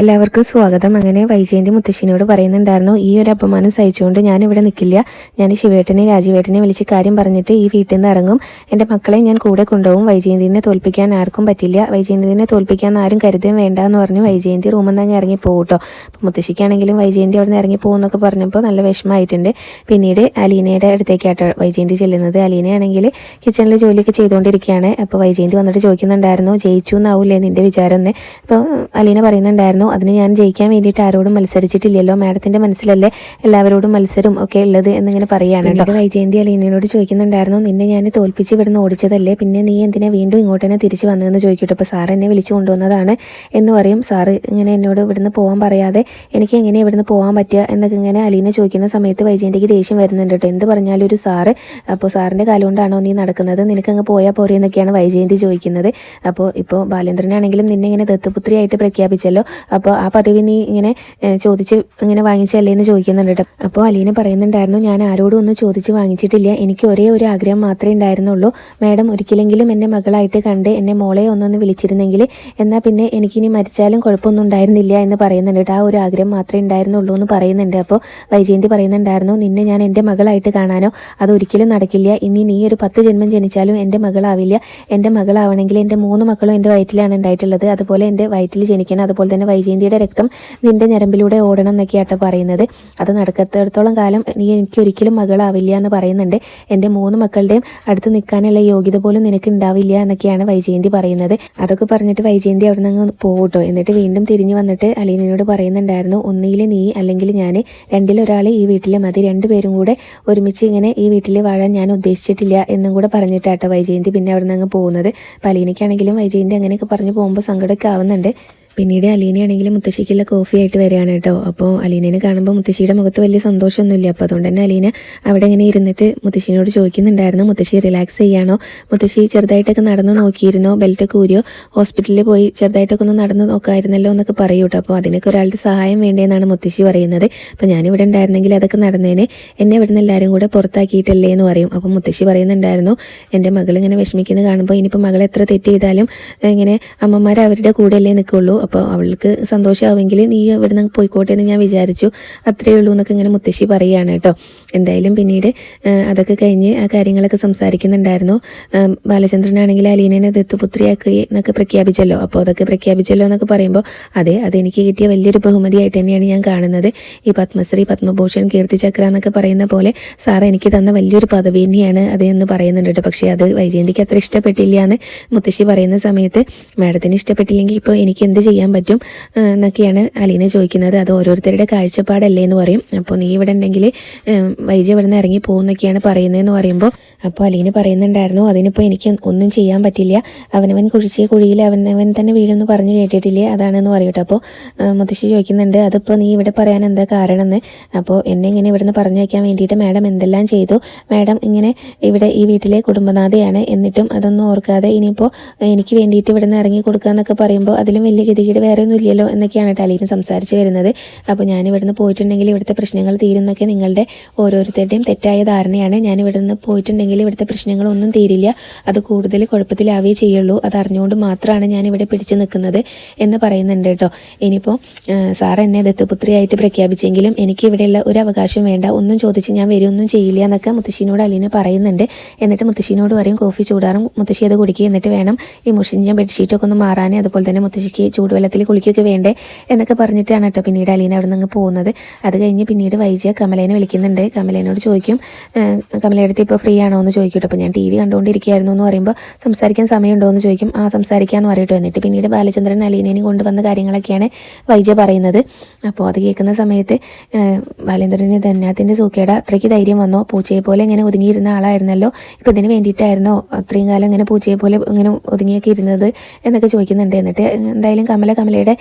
എല്ലാവർക്കും സ്വാഗതം. അങ്ങനെ വൈജയന്തി മുത്തശ്ശിനോട് പറയുന്നുണ്ടായിരുന്നു ഈ ഒരു അപമാനം സഹിച്ചുകൊണ്ട് ഞാൻ ഇവിടെ നിൽക്കില്ല ഞാൻ ശിവേട്ടനെ രാജീവേട്ടനെ വിളിച്ച് കാര്യം പറഞ്ഞിട്ട് ഈ വീട്ടിൽ നിന്ന് ഇറങ്ങും. എന്റെ മക്കളെ ഞാൻ കൂടെ കൊണ്ടുപോകും. വൈജയന്തിനെ തോൽപ്പിക്കാൻ ആർക്കും പറ്റില്ല. വൈജയന്തിനെ തോൽപ്പിക്കാൻ ആരും കരുതുകയും വേണ്ട എന്ന് പറഞ്ഞ് വൈജയന്തി റൂമിൽ നിന്ന് അങ്ങ് ഇറങ്ങി പോകും കേട്ടോ അപ്പോൾ മുത്തശ്ശിക്കാണെങ്കിലും വൈജയന്തി അവിടെ നിന്ന് ഇറങ്ങി പോകുന്നൊക്കെ പറഞ്ഞപ്പോൾ നല്ല വിഷമമായിട്ടുണ്ട്. പിന്നീട് അലീനയുടെ അടുത്തേക്കാട്ടോ വൈജയന്തി ചെല്ലുന്നത്. അലീനയാണെങ്കിൽ കിച്ചണിൽ ജോലിയൊക്കെ ചെയ്തുകൊണ്ടിരിക്കുകയാണ്. അപ്പോൾ വൈജയന്തി വന്നിട്ട് ചോദിക്കുന്നുണ്ടായിരുന്നു ജയിച്ചു എന്നാവൂലേ നിന്റെ വിചാരം എന്ന്? അപ്പോൾ അലീന പറയുന്നുണ്ടായിരുന്നു അതിന് ഞാൻ ജയിക്കാൻ വേണ്ടിയിട്ട് ആരോടും മത്സരിച്ചിട്ടില്ലല്ലോ. മാഡത്തിന്റെ മനസ്സിലല്ലേ എല്ലാവരോടും മത്സരം ഒക്കെ ഉള്ളത് എന്നിങ്ങനെ പറയുകയാണ് കേട്ടോ. വൈജയന്തി അലീനയോട് ചോദിക്കുന്നുണ്ടായിരുന്നു നിന്നെ ഞാൻ തോൽപ്പിച്ച് ഇവിടുന്ന് ഓടിച്ചതല്ലേ? പിന്നെ നീ എന്തിനാ വീണ്ടും ഇങ്ങോട്ട് തന്നെ തിരിച്ചു വന്നതെന്ന് ചോദിക്കട്ടെ. അപ്പോൾ സാർ എന്നെ വിളിച്ചു കൊണ്ടുവന്നതാണ് എന്ന് പറയും. സാർ ഇങ്ങനെ എന്നോട് ഇവിടുന്ന് പോകാൻ പറയാതെ എനിക്ക് എങ്ങനെ ഇവിടുന്ന് പോകാൻ പറ്റുക? എന്നൊക്കെ ഇങ്ങനെ അലീന ചോദിക്കുന്ന സമയത്ത് വൈജയന്തിക്ക് ദേഷ്യം വരുന്നുണ്ട് കേട്ടോ. എന്ത് പറഞ്ഞാലും ഒരു സാറ് അപ്പോൾ സാറിന്റെ കാലം കൊണ്ടാണോ നീ നടക്കുന്നത്? നിനക്ക് അങ്ങ് പോയാൽ പോരെ എന്നൊക്കെയാണ് വൈജയന്തി ചോദിക്കുന്നത്. അപ്പോൾ ഇപ്പോൾ ബാലേന്ദ്രനാണെങ്കിലും നിന്നെ ഇങ്ങനെ ദത്തുപുത്രിയായിട്ട് പ്രഖ്യാപിച്ചല്ലോ. അപ്പോൾ ആ പതിവ് നീ ഇങ്ങനെ ചോദിച്ച് ഇങ്ങനെ വാങ്ങിച്ചല്ലേ എന്ന് ചോദിക്കുന്നുണ്ട് കേട്ടോ അപ്പോൾ അലീന പറയുന്നുണ്ടായിരുന്നു ഞാൻ ആരോടും ഒന്നും ചോദിച്ച് വാങ്ങിച്ചിട്ടില്ല. എനിക്ക് ഒരേ ഒരു ആഗ്രഹം മാത്രമേ ഉണ്ടായിരുന്നുള്ളൂ. മാഡം ഒരിക്കലെങ്കിലും എന്നെ മകളായിട്ട് കണ്ട് എന്നെ മോളെ ഒന്നൊന്ന് വിളിച്ചിരുന്നെങ്കിൽ എന്നാൽ പിന്നെ എനിക്കിനി മരിച്ചാലും കുഴപ്പമൊന്നും ഉണ്ടായിരുന്നില്ല എന്ന് പറയുന്നുണ്ട് കേട്ടോ ആ ഒരു ആഗ്രഹം മാത്രമേ ഉണ്ടായിരുന്നുള്ളൂ എന്ന് പറയുന്നുണ്ട്. അപ്പോൾ വൈജയന്തി പറയുന്നുണ്ടായിരുന്നു നിന്നെ ഞാൻ എന്റെ മകളായിട്ട് കാണാനോ? അതൊരിക്കലും നടക്കില്ല. ഇനി നീ ഒരു പത്ത് ജന്മം ജനിച്ചാലും എന്റെ മകളാവില്ല. എന്റെ മകളാവണമെങ്കിൽ എന്റെ മൂന്ന് മക്കളും എന്റെ വയറ്റിലാണ് ഉണ്ടായിട്ടുള്ളത്. അതുപോലെ എന്റെ വയറ്റിൽ ജനിക്കണം. അതുപോലെ തന്നെ വൈജയന്തിയുടെ രക്തം നിന്റെ ഞരമ്പിലൂടെ ഓടണം എന്നൊക്കെയാട്ടോ പറയുന്നത്. അത് നടക്കത്തിടത്തോളം കാലം നീ എനിക്ക് ഒരിക്കലും മകളാവില്ല എന്ന് പറയുന്നുണ്ട്. എന്റെ മൂന്ന് മക്കളുടെയും അടുത്ത് നിൽക്കാനുള്ള യോഗ്യത പോലും നിനക്ക് ഉണ്ടാവില്ല എന്നൊക്കെയാണ് വൈജയന്തി പറയുന്നത്. അതൊക്കെ പറഞ്ഞിട്ട് വൈജയന്തി അവിടെ നിന്ന് പോകട്ടോ എന്നിട്ട് വീണ്ടും തിരിഞ്ഞു വന്നിട്ട് അലീനയോട് പറയുന്നുണ്ടായിരുന്നു ഒന്നിയിൽ നീ അല്ലെങ്കിൽ ഞാൻ രണ്ടിലൊരാൾ ഈ വീട്ടിലെ മതി. രണ്ടുപേരും കൂടെ ഒരുമിച്ച് ഇങ്ങനെ ഈ വീട്ടിൽ വാഴാൻ ഞാൻ ഉദ്ദേശിച്ചിട്ടില്ല എന്നും കൂടെ പറഞ്ഞിട്ടാട്ടോ വൈജയന്തി പിന്നെ അവിടെ നിന്ന് അങ്ങ് പോകുന്നത്. അപ്പം അലീനയ്ക്കാണെങ്കിലും വൈജയന്തി അങ്ങനെയൊക്കെ പറഞ്ഞു പോകുമ്പോൾ സങ്കടമൊക്കെ ആവുന്നുണ്ട്. പിന്നീട് അലീനയാണെങ്കിലും മുത്തശ്ശിക്കുള്ള കോഫി ആയിട്ട് വരികയാണ് കേട്ടോ. അപ്പോൾ അലീനേനെ കാണുമ്പോൾ മുത്തശ്ശിയുടെ മുഖത്ത് വലിയ സന്തോഷമൊന്നുമില്ല. അപ്പോൾ അതുകൊണ്ട് തന്നെ അലീന അവിടെ ഇങ്ങനെ ഇരുന്നിട്ട് മുത്തശ്ശിനോട് ചോദിക്കുന്നുണ്ടായിരുന്നു മുത്തശ്ശി റിലാക്സ് ചെയ്യാണോ? മുത്തശ്ശി ചെറുതായിട്ടൊക്കെ നടന്നു നോക്കിയിരുന്നോ ബെൽറ്റൊക്കെ ഊരിയോ. ഹോസ്പിറ്റലിൽ പോയി ചെറുതായിട്ടൊക്കെ ഒന്ന് നടന്നു നോക്കായിരുന്നല്ലോ എന്നൊക്കെ പറയൂ കേട്ടോ. അപ്പോൾ അതിനൊക്കെ ഒരാളുടെ സഹായം വേണ്ടതെന്നാണ് മുത്തശ്ശി പറയുന്നത്. അപ്പോൾ ഞാനിവിടെ ഉണ്ടായിരുന്നെങ്കിൽ അതൊക്കെ നടന്നേനെ. എന്നെ ഇവിടെ നിന്ന് എല്ലാവരും കൂടെ പുറത്താക്കിയിട്ടല്ലേ എന്ന് പറയും. അപ്പോൾ മുത്തശ്ശി പറയുന്നുണ്ടായിരുന്നു എന്റെ മകൾ ഇങ്ങനെ വിഷമിക്കുന്നത് കാണുമ്പോൾ ഇനിയിപ്പോൾ മകൾ എത്ര തെറ്റ് ചെയ്താലും ഇങ്ങനെ അമ്മമാർ അവരുടെ കൂടെയല്ലേ നിൽക്കുള്ളൂ. അപ്പോൾ അവൾക്ക് സന്തോഷമാവെങ്കിൽ നീ ഇവിടെ നിന്ന് പോയിക്കോട്ടെ എന്ന് ഞാൻ വിചാരിച്ചു. അത്രയേ ഉള്ളൂ എന്നൊക്കെ ഇങ്ങനെ മുത്തശ്ശി പറയുകയാണ് കേട്ടോ. എന്തായാലും പിന്നീട് അതൊക്കെ കഴിഞ്ഞ് ആ കാര്യങ്ങളൊക്കെ സംസാരിക്കുന്നുണ്ടായിരുന്നു. ബാലചന്ദ്രനാണെങ്കിൽ അലീനനെ ദത്തുപുത്രിയാക്കി എന്നൊക്കെ പ്രഖ്യാപിച്ചല്ലോ. അപ്പോൾ അതൊക്കെ പ്രഖ്യാപിച്ചല്ലോ എന്നൊക്കെ പറയുമ്പോൾ അതെ അതെനിക്ക് കിട്ടിയ വലിയൊരു ബഹുമതിയായിട്ട് തന്നെയാണ് ഞാൻ കാണുന്നത്. ഈ പത്മശ്രീ പത്മഭൂഷൺ കീർത്തിചക്ര എന്നൊക്കെ പറയുന്ന പോലെ സാർ എനിക്ക് തന്ന വലിയൊരു പദവി തന്നെയാണ് അത് എന്ന് പറയുന്നുണ്ട് കേട്ടോ. പക്ഷേ അത് വൈജയന്തിക്ക് അത്ര ഇഷ്ടപ്പെട്ടില്ല എന്ന് മുത്തശ്ശി പറയുന്ന സമയത്ത് മാഡത്തിന് ഇഷ്ടപ്പെട്ടില്ലെങ്കിൽ ഇപ്പോൾ എനിക്ക് എന്ത് ചെയ്യാൻ പറ്റും എന്നൊക്കെയാണ് അലീന ചോദിക്കുന്നത്. അത് ഓരോരുത്തരുടെ കാഴ്ചപ്പാടല്ലേ എന്ന് പറയും. അപ്പോൾ നീ ഇവിടെ ഉണ്ടെങ്കിൽ വൈജ ഇവിടെ നിന്ന് ഇറങ്ങി പോകുന്നൊക്കെയാണ് പറയുന്നതെന്ന് പറയുമ്പോൾ അപ്പോൾ അലീന പറയുന്നുണ്ടായിരുന്നു അതിനിപ്പോൾ എനിക്ക് ഒന്നും ചെയ്യാൻ പറ്റില്ല. അവനവൻ കുഴിച്ച കുഴിയിൽ അവനവൻ തന്നെ വീഴുമെന്ന് പറഞ്ഞു കേട്ടിട്ടില്ലേ? അതാണെന്ന് പറയട്ടെ. അപ്പോൾ മുത്തശ്ശി ചോദിക്കുന്നുണ്ട് അതിപ്പോൾ നീ ഇവിടെ പറയാൻ എന്താ കാരണം എന്ന് അപ്പോൾ എന്നെ ഇങ്ങനെ ഇവിടുന്ന് പറഞ്ഞു വയ്ക്കാൻ വേണ്ടിയിട്ട് മാഡം എന്തെല്ലാം ചെയ്തു? മാഡം ഇങ്ങനെ ഇവിടെ ഈ വീട്ടിലെ കുടുംബനാഥയാണ്. എന്നിട്ടും അതൊന്നും ഓർക്കാതെ ഇനിയിപ്പോൾ എനിക്ക് വേണ്ടിയിട്ട് ഇവിടുന്ന് ഇറങ്ങി കൊടുക്കുക എന്നൊക്കെ പറയുമ്പോൾ അതിലും വലിയ ഗതികേട് വേറെ ഒന്നും ഇല്ലല്ലോ എന്നൊക്കെയാണ് ടലീന സംസാരിച്ച് വരുന്നത്. അപ്പോൾ ഞാൻ ഇവിടുന്ന് പോയിട്ടുണ്ടെങ്കിൽ ഇവിടുത്തെ പ്രശ്നങ്ങൾ തീരുന്നൊക്കെ നിങ്ങളുടെ ഓരോരുത്തരുടെയും തെറ്റായ ധാരണയാണ്. ഞാൻ ഇവിടുന്ന് പോയിട്ടുണ്ടെങ്കിൽ ഇവിടുത്തെ പ്രശ്നങ്ങളൊന്നും തീരില്ല. അത് കൂടുതൽ കുഴപ്പത്തിലാവേ ചെയ്യുള്ളൂ. അത് അറിഞ്ഞുകൊണ്ട് മാത്രമാണ് ഞാൻ ഇവിടെ പിടിച്ചു നിൽക്കുന്നത് എന്ന് പറയുന്നുണ്ട് കേട്ടോ. ഇനിയിപ്പോൾ സാർ എന്നെ ദത്തുപുത്രിയായിട്ട് പ്രഖ്യാപിച്ചെങ്കിലും എനിക്ക് ഇവിടെയുള്ള ഒരു അവകാശം വേണ്ട. ഒന്നും ചോദിച്ച് ഞാൻ വരുമൊന്നും ചെയ്യില്ല എന്നൊക്കെ മുത്തശ്ശീനോട് അലീന പറയുന്നുണ്ട്. എന്നിട്ട് മുത്തശ്ശീനോട് പറയും കോഫി ചൂടാറും. മുത്തശ്ശി അത് കുടിക്കുക എന്നിട്ട് വേണം. ഈ മുഷിഞ്ഞ ബെഡ്ഷീറ്റൊക്കെ ഒന്ന് മാറാൻ. അതുപോലെ തന്നെ മുത്തശ്ശിക്ക് ചൂടുവെള്ളത്തിൽ കുളിക്കുകയൊക്കെ വേണ്ടേ? എന്നൊക്കെ പറഞ്ഞിട്ടാണ് കേട്ടോ പിന്നീട് അലീന അവിടെ നിന്ന് പോകുന്നത്. അത് കഴിഞ്ഞ് പിന്നീട് വൈജിയ കമലേനെ വിളിക്കുന്നുണ്ട്. കമലേനോട് ചോദിക്കും കമലയുടെ ഇപ്പോൾ ഫ്രീ ആണോ? എന്ന് ചോദിക്കട്ടെ. അപ്പോൾ ഞാൻ ടി വി കണ്ടുകൊണ്ടിരിക്കുകയായിരുന്നു എന്ന് പറയുമ്പോൾ സംസാരിക്കാൻ സമയമുണ്ടോ എന്ന് ചോദിക്കും. ആ സംസാരിക്കാമെന്ന് പറയട്ടെ. എന്നിട്ട് പിന്നീട് ബാലചന്ദ്രൻ അലീനേനെയും കൊണ്ടുവന്ന കാര്യങ്ങളൊക്കെയാണ് വൈജ പറയുന്നത്. അപ്പോൾ അത് കേൾക്കുന്ന സമയത്ത് ബാലചന്ദ്രന് ധന്യാത്തിന്റെ സൂക്കേട അത്രയ്ക്ക് ധൈര്യം വന്നോ? പൂച്ചയെ പോലെ ഇങ്ങനെ ഒതുങ്ങിയിരുന്ന ആളായിരുന്നല്ലോ? ഇപ്പം ഇതിന് വേണ്ടിയിട്ടായിരുന്നോ? അത്രയും കാലം ഇങ്ങനെ പൂച്ചയെ പോലെ ഇങ്ങനെ ഒതുങ്ങിയൊക്കെ ഇരുന്നത് എന്നൊക്കെ ചോദിക്കുന്നുണ്ട്. എന്നിട്ട് എന്തായാലും കമല കമലയുടെ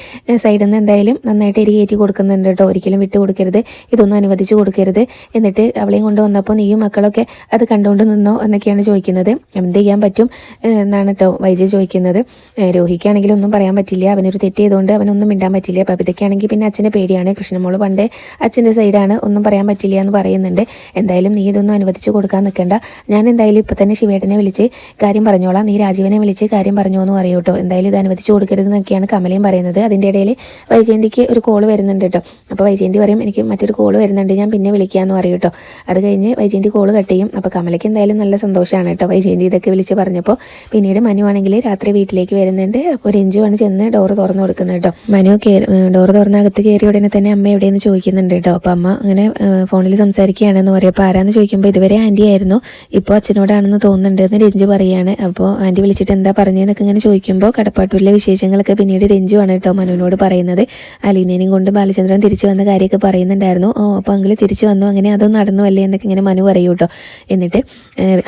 സൈഡിൽ നിന്ന് എന്തായാലും നന്നായിട്ട് എരി കയറ്റി കൊടുക്കുന്നുണ്ട് കേട്ടോ. ഒരിക്കലും വിട്ടു കൊടുക്കരുത് ഇതൊന്നും അനുവദിച്ചു കൊടുക്കരുത്. എന്നിട്ട് അവളെയും കൊണ്ടുവന്നപ്പോൾ നീയും മക്കളൊക്കെ അത് കണ്ടുകൊണ്ട് നിന്നോ എന്നൊക്കെയാണ് ചോദിക്കുന്നത്. എന്ത് ചെയ്യാൻ പറ്റും എന്നാണ് കേട്ടോ വൈജയ് ചോദിക്കുന്നത്. രോഹിക്കാണെങ്കിലും ഒന്നും പറയാൻ പറ്റില്ല. അവനൊരു തെറ്റ് അവനൊന്നും മിണ്ടാൻ പറ്റില്ല. ബബിതയ്ക്കാണെങ്കിൽ പിന്നെ അച്ഛന്റെ പേടിയാണ്. കൃഷ്ണമോൾ പണ്ട് അച്ഛന്റെ സൈഡാണ്. ഒന്നും പറയാൻ പറ്റില്ല എന്ന് പറയുന്നുണ്ട്. എന്തായാലും നീ ഇതൊന്നും അനുവദിച്ച് കൊടുക്കാൻ നിൽക്കണ്ട. ഞാൻ എന്തായാലും ഇപ്പം തന്നെ ശിവേട്ടനെ വിളിച്ച് കാര്യം പറഞ്ഞോളാം. നീ രാജീവനെ വിളിച്ച് കാര്യം പറഞ്ഞോ എന്ന് പറയൂ കേട്ടോ എന്തായാലും ഇത് അനുവദിച്ച് കൊടുക്കരുത് എന്നൊക്കെയാണ് കമലയും പറയുന്നത്. അതിന്റെ ഇടയിൽ വൈജയന്തിക്ക് ഒരു കോൾ വരുന്നുണ്ട് കേട്ടോ അപ്പോൾ വൈജയന്തി പറയും എനിക്ക് മറ്റൊരു കോൾ വരുന്നുണ്ട്. ഞാൻ പിന്നെ വിളിക്കാമെന്ന് പറയും കേട്ടോ അത് കഴിഞ്ഞ് വൈജയന്തി കോൾ കട്ട് ചെയ്യും. അപ്പോൾ കമലയ്ക്ക് എന്തായാലും നല്ല സന്തോഷമാണ് കേട്ടോ. വൈജയന്തി ഇതൊക്കെ വിളിച്ച് പറഞ്ഞപ്പോൾ പിന്നീട് മനു ആണെങ്കിൽ രാത്രി വീട്ടിലേക്ക് വരുന്നുണ്ട്. അപ്പോൾ രഞ്ജുവാണ് ചെന്ന് ഡോറ് തുറന്നു കൊടുക്കുന്നത് കേട്ടോ. മനു ഡോറ് ഡോർ അകത്ത് കയറിയ ഉടനെ തന്നെ അമ്മ എവിടെയെന്ന് ചോദിക്കുന്നുണ്ട് കേട്ടോ. അപ്പോൾ അമ്മ അങ്ങനെ ഫോണിൽ സംസാരിക്കുകയാണെന്ന് പറയും അപ്പോൾ ആരാന്ന് ചോദിക്കുമ്പോൾ ഇതുവരെ ആന്റി ആയിരുന്നു. ഇപ്പോൾ അച്ഛനോടാണെന്ന് തോന്നുന്നുണ്ട് എന്ന് രഞ്ജു പറയുകയാണ് അപ്പോൾ ആന്റി വിളിച്ചിട്ട് എന്താ പറഞ്ഞതെന്നൊക്കെ ഇങ്ങനെ ചോദിക്കുമ്പോൾ കടപ്പാട്ടൂരിലെ വിശേഷങ്ങളൊക്കെ പിന്നീട് രഞ്ജുവാണ് കേട്ടോ മനുവിനോട് പറയുന്നത്. അലീനേനും കൊണ്ട് ബാലചന്ദ്രൻ തിരിച്ചു വന്ന കാര്യമൊക്കെ പറയുന്നുണ്ടായിരുന്നു. ഓ അപ്പോൾ അങ്കിൾ തിരിച്ചു വന്നു. അങ്ങനെ അതൊന്നും നടന്നു അല്ലേ എന്നൊക്കെ ഇങ്ങനെ മനു പറയൂ കേട്ടോ. എന്നിട്ട്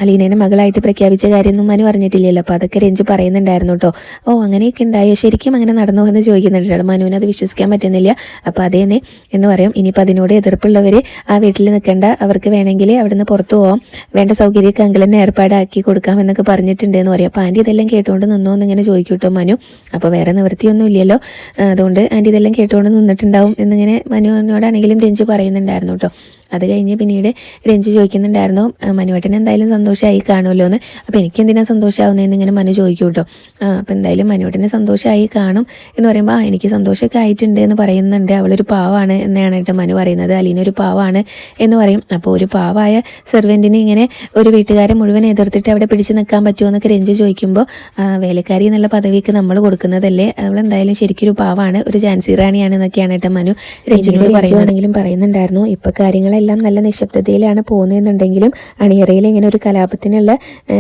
അലീനേനെ മകളായിട്ട് പ്രഖ്യാപിച്ച കാര്യമൊന്നും മനു അറിഞ്ഞിട്ടില്ലല്ലോ. അപ്പോൾ അതൊക്കെ രഞ്ജു പറയുന്നുണ്ടായിരുന്നു കേട്ടോ ഓ അങ്ങനെയൊക്കെ ഉണ്ടായോ? ശരിക്കും അങ്ങനെ നടന്നു എന്ന് ചോദിക്കുന്നുണ്ട് മനുവിന് അത് വിശ്വസിക്കാൻ പറ്റുന്നില്ല. അപ്പോൾ അതേന്നെ എന്ന് പറയും. ഇനിയിപ്പോൾ അതിനോട് എതിർപ്പുള്ളവർ ആ വീട്ടിൽ നിൽക്കേണ്ട. അവർക്ക് വേണമെങ്കിൽ അവിടുന്ന് പുറത്തു പോകാം വേണ്ട സൗകര്യമൊക്കെ അങ്കിളിനെ ഏർപ്പാടാക്കി കൊടുക്കാം എന്നൊക്കെ പറഞ്ഞിട്ടുണ്ട് എന്ന് പറയും. അപ്പോൾ ആന്റി ഇതെല്ലാം കേട്ടുകൊണ്ട് നിന്നോ എന്നിങ്ങനെ ചോദിക്കും കേട്ടോ മനു. അപ്പോൾ വേറെ നിവൃത്തിയൊന്നും ഇല്ലല്ലോ അതുകൊണ്ട് ആന്റി ഇതെല്ലാം കേട്ടുകൊണ്ട് നിന്നിട്ടുണ്ടാവും എന്നിങ്ങനെ മനുവിനോടാണെങ്കിലും രഞ്ജു പറയുന്നുണ്ടായിരുന്നു കേട്ടോ അത് കഴിഞ്ഞ് പിന്നീട് രഞ്ജു ചോദിക്കുന്നുണ്ടായിരുന്നു മനുവേട്ടൻ എന്തായാലും സന്തോഷമായി കാണുമല്ലോ എന്ന് അപ്പോൾ എനിക്ക് എന്തിനാ സന്തോഷമാവുന്നതെന്ന് ഇങ്ങനെ മനു ചോദിക്കും കേട്ടോ അപ്പോൾ എന്തായാലും മനുവേട്ടന് സന്തോഷമായി കാണും എന്ന് പറയുമ്പോൾ ആ എനിക്ക് സന്തോഷമൊക്കെ ആയിട്ടുണ്ട് എന്ന് പറയുന്നുണ്ട്. അവളൊരു പാവാണ് എന്നാണ് കേട്ടോ മനു പറയുന്നത്. അലീന ഒരു പാവാണ് എന്ന് പറയും. അപ്പോൾ ഒരു പാവായ സെർവന്റിനെ ഇങ്ങനെ ഒരു വീട്ടുകാരെ മുഴുവൻ എതിർത്തിട്ട് അവിടെ പിടിച്ചു നിൽക്കാൻ പറ്റുമോ എന്നൊക്കെ രഞ്ജു ചോദിക്കുമ്പോൾ വേലക്കാരി എന്നുള്ള പദവിക്ക് നമ്മൾ കൊടുക്കുന്നതല്ലേ? അവൾ എന്തായാലും ശരിക്കൊരു പാവാണ് ഒരു ജാൻസി റാണിയാണ് എന്നൊക്കെയാണ് കേട്ടോ മനു രഞ്ജുവിനോട് പറയുവാണെങ്കിലും പറയുന്നുണ്ടായിരുന്നു ഇപ്പൊ കാര്യങ്ങളെല്ലാം നല്ല നിശബ്ദതയിലാണ് പോകുന്നതെന്നുണ്ടെങ്കിലും അണിയറയിൽ ഇങ്ങനെ ഒരു കലാപത്തിനുള്ള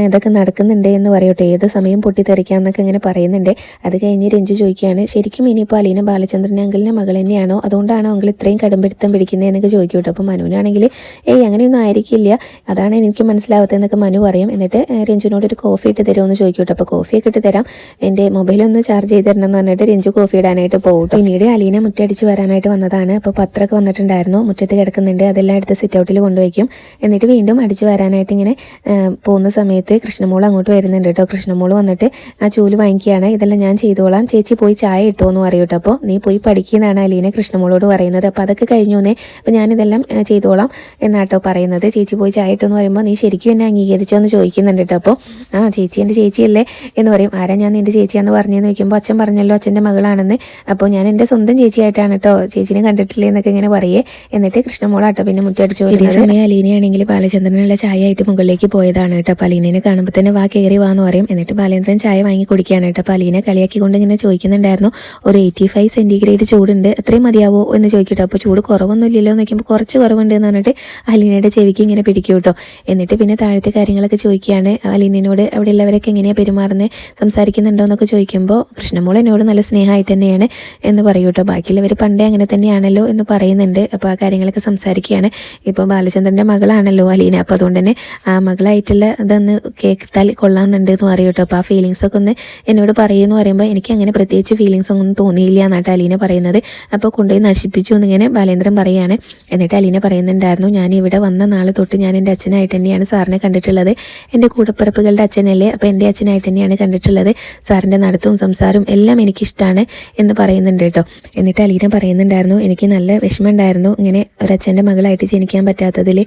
ഇതൊക്കെ നടക്കുന്നുണ്ട് എന്ന് പറയട്ടെ. ഏത് സമയം പൊട്ടിത്തെറിക്കാന്നൊക്കെ ഇങ്ങനെ പറയുന്നുണ്ട്. അത് കഴിഞ്ഞ് രഞ്ജു ചോദിക്കുകയാണ് ശരിക്കും ഇനിയിപ്പോൾ അലീന ബാലചന്ദ്രൻ അങ്കിളിന്റെ മകൾ തന്നെയാണോ? അതുകൊണ്ടാണോ അങ്കിൾ ഇത്രയും കടുംപിടുത്തം പിടിക്കുന്നതെന്നൊക്കെ ചോദിക്കും കേട്ടോ അപ്പോൾ മനുവിനാണെങ്കിൽ ഏയ് അങ്ങനെയൊന്നും ആയിരിക്കില്ല. അതാണ് എനിക്ക് മനസ്സിലാവാത്തതെന്നൊക്കെ മനു പറയും. എന്നിട്ട് രഞ്ജുവിനോട് ഒരു കോഫി ഇട്ട് തരുമോ എന്ന് ചോദിക്കും കേട്ടോ അപ്പോൾ കോഫിയൊക്കെ ഇട്ട് തരാം. എന്റെ മൊബൈലൊന്ന് ചാർജ് ചെയ്ത് തരണം എന്ന് പറഞ്ഞിട്ട് രഞ്ജു കോഫി ഇടാനായിട്ട് പോകും പിന്നീട് അലീന മുറ്റടിച്ച് വരാനായിട്ട് വന്നതാണ്. അപ്പോൾ പത്രമൊക്കെ വന്നിട്ടുണ്ടായിരുന്നു. മുറ്റത്ത് കിടക്കുന്നുണ്ട്. അതെല്ലാം എടുത്ത് സിറ്റ് ഔട്ടിൽ കൊണ്ടുവയ്ക്കും. എന്നിട്ട് വീണ്ടും അടിച്ച് വരാനായിട്ട് ഇങ്ങനെ പോകുന്ന സമയത്ത് കൃഷ്ണമോൾ അങ്ങോട്ട് വരുന്നുണ്ട് കേട്ടോ. കൃഷ്ണമോൾ വന്നിട്ട് ആ ചൂൽ വാങ്ങിക്കുകയാണ്. ഇതെല്ലാം ഞാൻ ചെയ്തോളാം. ചേച്ചി പോയി ചായ ഇട്ടോ എന്ന് പറയൂട്ടോ അപ്പോൾ നീ പോയി പഠിക്കുന്നതാണ് അലീനെ കൃഷ്ണമോളോട് പറയുന്നത്. അപ്പോൾ അതൊക്കെ കഴിഞ്ഞു എന്നേ അപ്പോൾ ഞാനിതെല്ലാം ചെയ്തോളാം എന്നാട്ടോ പറയുന്നത്. ചേച്ചി പോയി ചായ ഇട്ടോ എന്ന് പറയുമ്പോൾ നീ ശരിക്കും എന്നെ അംഗീകരിച്ചോ എന്ന് ചോദിക്കുന്നുണ്ട് കേട്ടോ. അപ്പോൾ ആ ചേച്ചി എന്റെ ചേച്ചിയല്ലേ എന്ന് പറയും. ആരാ ഞാൻ നിന്റെ ചേച്ചിയാന്ന് പറഞ്ഞതെന്ന് ചോദിക്കുമ്പോൾ അച്ഛൻ പറഞ്ഞല്ലോ അച്ഛന്റെ മകളാണെന്ന്. അപ്പോൾ ഞാൻ എന്റെ സ്വന്തം ചേച്ചിയായിട്ടാണ് കേട്ടോ. ചേച്ചിനെ കണ്ടിട്ടില്ലേ എന്നൊക്കെ ഇങ്ങനെ പറയേ. എന്നിട്ട് കൃഷ്ണമോളാട്ടോ പിന്നെ മുറ്റടിച്ചു ഇതേ സമയം അലീനയാണെങ്കിൽ ബാലചന്ദ്രനുള്ള ചായ ആയിട്ട് മുകളിലേക്ക് പോയതാണ് കേട്ടോ. അപ്പോൾ അലീനനെ കാണുമ്പോൾ തന്നെ വാ കയറി വാന്ന് പറയും. എന്നിട്ട് ബാലേന്ദ്രൻ ചായ വാങ്ങി കുടിക്കുകയാണ് കേട്ടോ. അപ്പോൾ അലീനെ കളിയാക്കിക്കൊണ്ട് ഇങ്ങനെ ചോദിക്കുന്നുണ്ടായിരുന്നു ഒരു എയ്റ്റി ഫൈവ് സെന്റിഗ്രേഡ് ചൂടുണ്ട് അത്രയും മതിയാവോ? എന്ന് ചോദിക്കട്ടോ. അപ്പോൾ ചൂട് കുറവൊന്നും ഇല്ലല്ലോ എന്ന് നോക്കിയപ്പോൾ കുറച്ച് കുറവുണ്ട് എന്ന് പറഞ്ഞിട്ട് അലീനയുടെ ചെവിക്ക് ഇങ്ങനെ പിടിക്കും കേട്ടോ. എന്നിട്ട് പിന്നെ താഴത്തെ കാര്യങ്ങളൊക്കെ ചോദിക്കുകയാണ് അലീനയോട് അവിടെ ഉള്ളവരൊക്കെ എങ്ങനെയാണ് പെരുമാറുന്നത് സംസാരിക്കുന്നുണ്ടോ? എന്നൊക്കെ ചോദിക്കുമ്പോൾ കൃഷ്ണമോൾ എന്നോട് നല്ല സ്നേഹമായിട്ട് തന്നെയാണ് എന്ന് പറയൂ കേട്ടോ. ബാക്കിയുള്ളവർ പണ്ടേ അങ്ങനെ തന്നെയാണല്ലോ എന്ന് പറയുന്നുണ്ട്. അപ്പോൾ ആ കാര്യങ്ങളൊക്കെ സംസാരിക്കുകയാണ്. ഇപ്പോൾ ബാലചന്ദ്രന്റെ മകളാണല്ലോ അലീന. അപ്പോൾ അതുകൊണ്ട് തന്നെ ആ മകളായിട്ടുള്ള ഇതൊന്ന് കേട്ടാൽ കൊള്ളാമെന്നുണ്ട് എന്ന് പറയും കേട്ടോ. അപ്പോൾ ആ ഫീലിങ്സ് ഒക്കെ ഒന്ന് എന്നോട് പറയുമെന്ന് പറയുമ്പോൾ എനിക്ക് അങ്ങനെ പ്രത്യേകിച്ച് ഫീലിങ്സ് ഒന്നും തോന്നിയില്ല എന്നാട്ട് അലീന പറയുന്നത്. അപ്പോൾ കൊണ്ടുപോയി നശിപ്പിച്ചു എന്നിങ്ങനെ ബാലേന്ദ്രൻ പറയുകയാണ് എന്നിട്ട് അലീന പറയുന്നുണ്ടായിരുന്നു ഞാൻ ഇവിടെ വന്ന നാൾ തൊട്ട് ഞാൻ എന്റെ അച്ഛനായിട്ട് തന്നെയാണ് സാറിനെ കണ്ടിട്ടുള്ളത്. എന്റെ കൂടപ്പിറപ്പുകളുടെ അച്ഛനല്ലേ? അപ്പോൾ എന്റെ അച്ഛനായിട്ട് തന്നെയാണ് കണ്ടിട്ടുള്ളത്. സാറിന്റെ നടത്തും സംസാരവും എല്ലാം എനിക്കിഷ്ടമാണ് എന്ന് പറയുന്നുണ്ട് കേട്ടോ. എന്നിട്ട് അലീന പറയുന്നുണ്ടായിരുന്നു എനിക്ക് നല്ല വിഷമമുണ്ടായിരുന്നു ഇങ്ങനെ ഒരച്ഛന്റെ മകളായിട്ട് ജനിക്കാൻ പറ്റാത്തതിൽ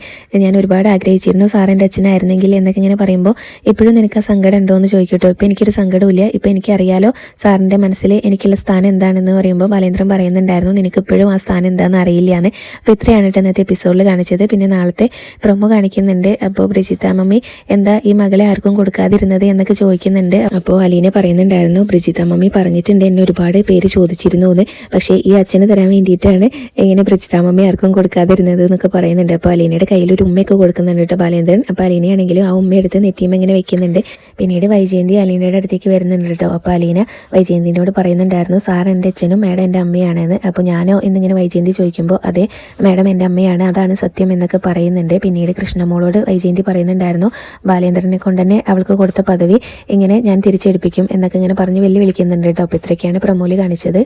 ഞാൻ ഒരുപാട് ആഗ്രഹിച്ചിരുന്നു. സാറിന്റെ അച്ഛനായിരുന്നെങ്കിൽ എന്നൊക്കെ ഇങ്ങനെ പറയുമ്പോൾ എപ്പോഴും നിനക്ക് ആ സങ്കടം ഉണ്ടോ എന്ന് ചോദിക്കട്ടോ. ഇപ്പോൾ എനിക്കൊരു സങ്കടമില്ല ഇപ്പോൾ എനിക്കറിയാലോ സാറിന്റെ മനസ്സിൽ എനിക്കുള്ള സ്ഥാനം എന്താണെന്ന് പറയുമ്പോൾ ബാലേന്ദ്രൻ പറയുന്നുണ്ടായിരുന്നു നിനക്ക് ഇപ്പോഴും ആ സ്ഥാനം എന്താണെന്ന് അറിയില്ല എന്ന് അപ്പോൾ ഇത്രയാണ് കേട്ടോ ഇന്നത്തെ എപ്പിസോഡിൽ കാണിച്ചത്. പിന്നെ നാളത്തെ പ്രൊമോ കാണിക്കുന്നുണ്ട്. അപ്പോൾ ബ്രിജിത്ത മമ്മി എന്താ ഈ മകളെ ആർക്കും കൊടുക്കാതിരുന്നത് എന്നൊക്കെ ചോദിക്കുന്നുണ്ട്. അപ്പോൾ അലീനെ പറയുന്നുണ്ടായിരുന്നു ബ്രിജിത്ത മമ്മി പറഞ്ഞിട്ടുണ്ട് എന്നെ ഒരുപാട് പേര് ചോദിച്ചിരുന്നു എന്ന്. പക്ഷേ ഈ അച്ഛന് തരാൻ വേണ്ടിയിട്ടാണ് ഇങ്ങനെ ബ്രിജിത്ത മമ്മി ആർക്കും കൊടുക്കാതിരുന്നത് എന്നൊക്കെ പറയുന്നുണ്ട്. അപ്പോൾ അലീനയുടെ കയ്യിൽ ഒരു ഉമ്മയൊക്കെ കൊടുക്കുന്നുണ്ട് കേട്ടോ ബാലേന്ദ്രൻ. അപ്പോൾ അലീനയാണെങ്കിലും ആ ഉമ്മയെടുത്ത് നെറ്റിയും ഇങ്ങനെ വെക്കുന്നുണ്ട്. പിന്നീട് വൈജയന്തി അലീനയുടെ അടുത്തേക്ക് വരുന്നുണ്ട് കേട്ടോ അപ്പോൾ അലീന വൈജയന്തിനോട് പറയുന്നുണ്ടായിരുന്നു സാർ എന്റെ അച്ഛനും മാഡം എന്റെ അമ്മയാണെന്ന്. അപ്പോൾ ഞാനോ എന്നിങ്ങനെ വൈജയന്തി ചോദിക്കുമ്പോൾ അതെ മാഡം എന്റെ അമ്മയാണ്. അതാണ് സത്യം എന്നൊക്കെ പറയുന്നുണ്ട്. പിന്നീട് കൃഷ്ണമോളോട് വൈജയന്തി പറയുന്നുണ്ടായിരുന്നു ബാലേന്ദ്രനെ കൊണ്ട് തന്നെ അവൾക്ക് കൊടുത്ത പദവി ഇങ്ങനെ ഞാൻ തിരിച്ചെടുപ്പിക്കും എന്നൊക്കെ ഇങ്ങനെ പറഞ്ഞ് വെല്ലുവിളിക്കുന്നുണ്ട് കേട്ടോ അപ്പോൾ ഇത്രയൊക്കെയാണ് പ്രമോലി കാണിച്ചത്.